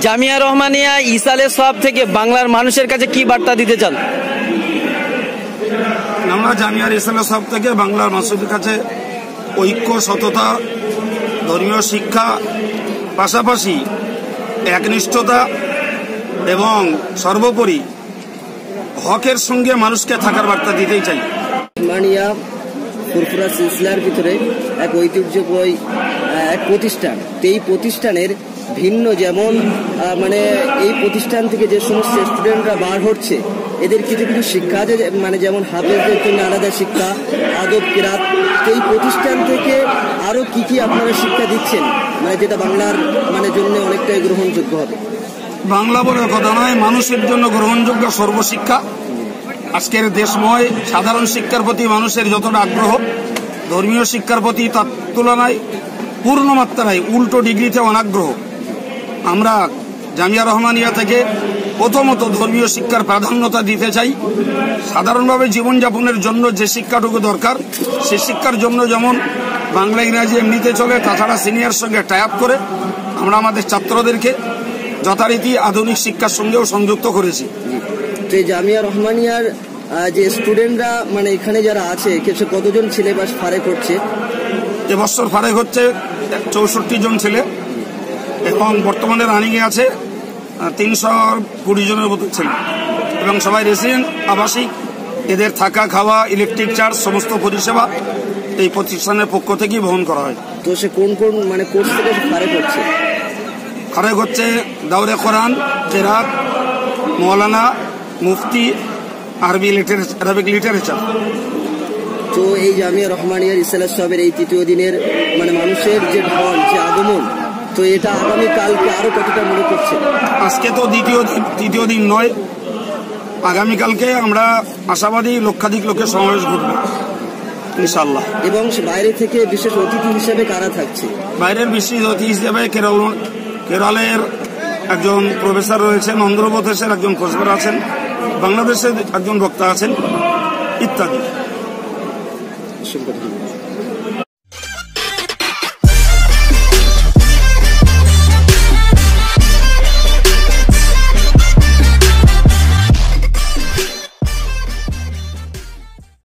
জামিয়া রহমানিয়া ইসালে সব থেকে বাংলার মানুষের কাছে কি বার্তা দিতে চান? আমরা জামিয়ার ইসলাম সব থেকে বাংলার মানুষের কাছে ঐক্য সততা ধর্মীয় শিক্ষা পাশাপাশি একনিষ্ঠতা এবং সর্বোপরি হকের সঙ্গে মানুষকে থাকার বার্তা দিতেই চাই। মানিয়া ফুরফুরা সিলসিলার ভিতরে এক ঐতিহ্যময় আহ, এক প্রতিষ্ঠান। এই প্রতিষ্ঠানের ভিন্ন যেমন মানে এই প্রতিষ্ঠান থেকে যে সমস্ত স্টুডেন্টরা বার হচ্ছে, এদের কিছু কিছু শিক্ষা আছে মানে যেমন হাফেজদের জন্য আলাদা শিক্ষা, আদব, কেরাত এই প্রতিষ্ঠান থেকে আরও কি কি আপনারা শিক্ষা দিচ্ছেন? মানে যেটা বাংলার মানে জন্য অনেকটাই গ্রহণযোগ্য হবে। বাংলা বলে কথা নয়, মানুষের জন্য গ্রহণযোগ্য সর্বশিক্ষা। আজকের দেশময় সাধারণ শিক্ষার প্রতি মানুষের যতটা আগ্রহ, ধর্মীয় শিক্ষার প্রতি তার তুলনায় পূর্ণ মাত্রায় উল্টো ডিগ্রিতে অনাগ্রহ। আমরা জামিয়া রহমানিয়া থেকে প্রথমত ধর্মীয় শিক্ষার প্রাধান্যতা দিতে চাই। সাধারণভাবে জীবনযাপনের জন্য যে শিক্ষাটুকু দরকার সে শিক্ষার জন্য যেমন বাংলা ইংরাজি এমনিতে চলে তাছাড়া সিনিয়র সঙ্গে টাইপ করে আমরা আমাদের ছাত্রদেরকে যথারীতি আধুনিক শিক্ষার সঙ্গেও সংযুক্ত করেছি। এই জামিয়া রহমানিয়ার যে স্টুডেন্টরা মানে এখানে যারা আছে কিছু কতজন সিলেবাস ফারে করছে এবছর ফারেক হচ্ছে চৌষট্টি জন ছেলে। এবং বর্তমানে রানিংয়ে আছে তিনশো কুড়ি জনের মতো ছেলে। এবং সবাই রেসিডেন্ট আবাসিক এদের থাকা খাওয়া ইলেকট্রিক চার্জ সমস্ত পরিষেবা এই প্রতিষ্ঠানের পক্ষ থেকেই বহন করা হয়। তো সে কোন কোন মানে কোন থেকে ফারে করছে হচ্ছে? দাউরে কোরআন কেরাত মৌলানা মুফতি আরবি লিটারেচার আরবিক লিটারেচার তো এই জামিয়া রহমানিয়ার ইসলাম সাহেবের এই তৃতীয় দিনের মানে মানুষের যে ঢল যে আগমন তো এটা আগামী কালকে আরও কতটা মনে করছে? আজকে তো দ্বিতীয় দিন তৃতীয় দিন নয়। আগামীকালকে আমরা আশাবাদী লক্ষাধিক লোকের সমাবেশ ঘটবে ইনশাল্লাহ এবং বাইরে থেকে বিশেষ অতিথি হিসেবে কারা থাকছে? বাইরের বিশেষ অতিথি হিসেবে কেরল কেরলের একজন প্রফেসর রয়েছেন অন্ধ্রপ্রদেশের একজন প্রফেসর আছেন বাংলাদেশের একজন বক্তা আছেন ইত্যাদি।